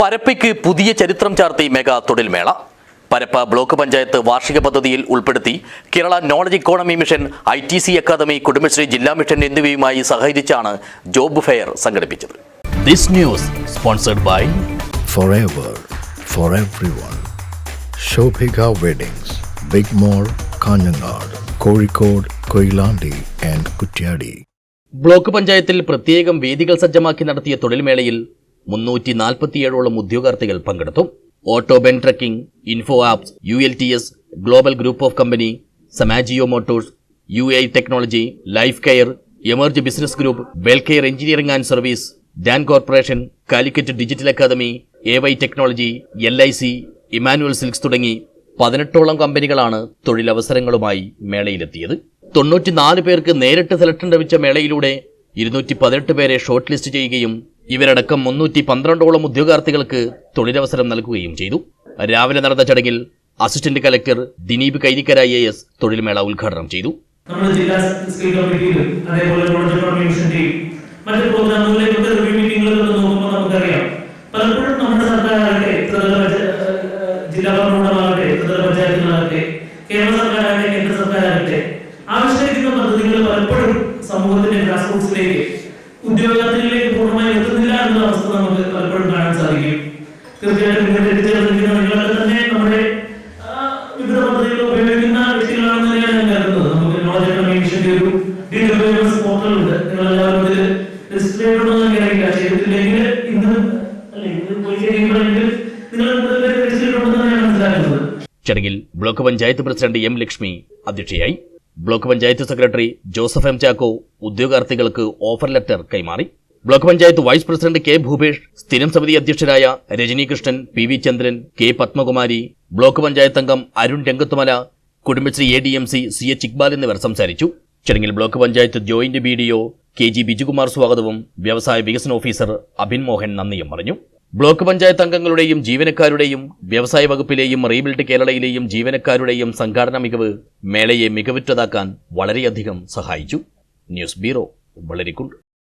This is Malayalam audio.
പരപ്പയ്ക്ക് പുതിയ ചരിത്രം ചാർത്തി മെഗാ തൊഴിൽ മേള. പരപ്പ ബ്ലോക്ക് പഞ്ചായത്ത് വാർഷിക പദ്ധതിയിൽ ഉൾപ്പെടുത്തി Kerala knowledge economy mission I T C academy Kudumbashree ജില്ലാ മിഷൻ എന്നിവയുമായി സഹകരിച്ചാണ് ജോബ് ഫെയർ സംഘടിപ്പിച്ചത്. This news sponsored by Kozhikode, Koilandi and Kutyadi. Block പഞ്ചായത്തിൽ പ്രത്യേകം വേദികൾ സജ്ജമാക്കി നടത്തിയ തൊഴിൽ മേളയിൽ മുന്നൂറ്റി നാൽപ്പത്തിയേഴോളം ഉദ്യോഗാർത്ഥികൾ പങ്കെടുത്തു. Autobahn trucking info apps U L T S global group of company സമാജിയോ motors U I technology life care emerge business group welcare engineering and service Dan corporation Calicut digital academy A Y technology L I C Emmanuel silks തുടങ്ങി പതിനെട്ടോളം കമ്പനികളാണ് തൊഴിലവസരങ്ങളുമായി മേളയിലെത്തിയത്. തൊണ്ണൂറ്റിനാല് പേർക്ക് നേരിട്ട് സെലക്ഷൻ ലഭിച്ച മേളയിലൂടെ ഇരുന്നൂറ്റി പതിനെട്ട് പേരെ ഷോർട്ട് ലിസ്റ്റ് ചെയ്യുകയും ഇവരടക്കം മുന്നൂറ്റി പന്ത്രണ്ടോളം ഉദ്യോഗാർത്ഥികൾക്ക് തൊഴിലവസരം നൽകുകയും ചെയ്തു. രാവിലെ നടന്ന ചടങ്ങിൽ assistant collector Dineep Kainikkara A S തൊഴിൽമേള ഉദ്ഘാടനം ചെയ്തു. നമ്മുടെ ജില്ലാ അതേപോലെ നോക്കുമ്പോൾ നമുക്കറിയാം പലപ്പോഴും നമ്മുടെ ജില്ലാ പദ്ധതികൾ പലപ്പോഴും സമൂഹത്തിന്റെ ഗ്രാസ് റൂട്ട്സിലേക്ക് എന്ന അവസ്ഥ നമുക്ക് പലപ്പോഴും കാണാൻ സാധിക്കും. തീർച്ചയായിട്ടും ഇങ്ങോട്ട് എത്തിച്ചേർന്നിരിക്കുന്ന നിങ്ങളൊക്കെ തന്നെ നമ്മുടെ വിവിധ പദ്ധതികൾ ഉപയോഗിക്കുന്ന വ്യക്തികളാണെന്ന് തന്നെയാണ് ഞാൻ കരുതുന്നത്. നമുക്ക് നോളജ് കമ്മീഷന്റെ മിഷന്റെ ഒരു ഡി പോർട്ടൽ ഉണ്ട് നിങ്ങൾ എല്ലാവരും അതിൽ രജിസ്റ്റർ ചെയ്യണമെന്ന് എന്ന് അറിയില്ല ചെയ്തിട്ടില്ലെങ്കിൽ ഇന്ന് പോയി കഴിയുമ്പോഴെങ്കിൽ നിങ്ങൾ രജിസ്റ്റർ ചെയ്തിട്ടുണ്ടെന്ന് ഞാൻ മനസ്സിലാക്കുന്നത്. ചടങ്ങിൽ block panchayat president M Lakshmi അധ്യക്ഷയായി. Block panchayat secretary Joseph M Chacko ഉദ്യോഗാർത്ഥികൾക്ക് ഓഫർ ലെറ്റർ കൈമാറി. Block panchayat vice president K Bhupesh സ്ഥിരം സമിതി അധ്യക്ഷരായ Rajanikrishnan P V Chandran K Padmakumari block panchayat അംഗം Arun Rangathumala Kudumbashree A D M C C H Iqbal എന്നിവർ സംസാരിച്ചു. ചടങ്ങിൽ block panchayat joint B D O K G Bijukumar സ്വാഗതവും വ്യവസായ വികസന ഓഫീസർ അഭിൻ മോഹൻ നന്ദിയും പറഞ്ഞു. ബ്ലോക്ക് പഞ്ചായത്ത് അംഗങ്ങളുടെയും ജീവനക്കാരുടെയും വ്യവസായ വകുപ്പിലെയും റീബിൽഡ് കേരളയിലെയും ജീവനക്കാരുടെയും സംഘാടന മികവ് മേളയെ മികവുറ്റതാക്കാൻ വളരെയധികം സഹായിച്ചു. News bureau വളരിക്കുണ്ട്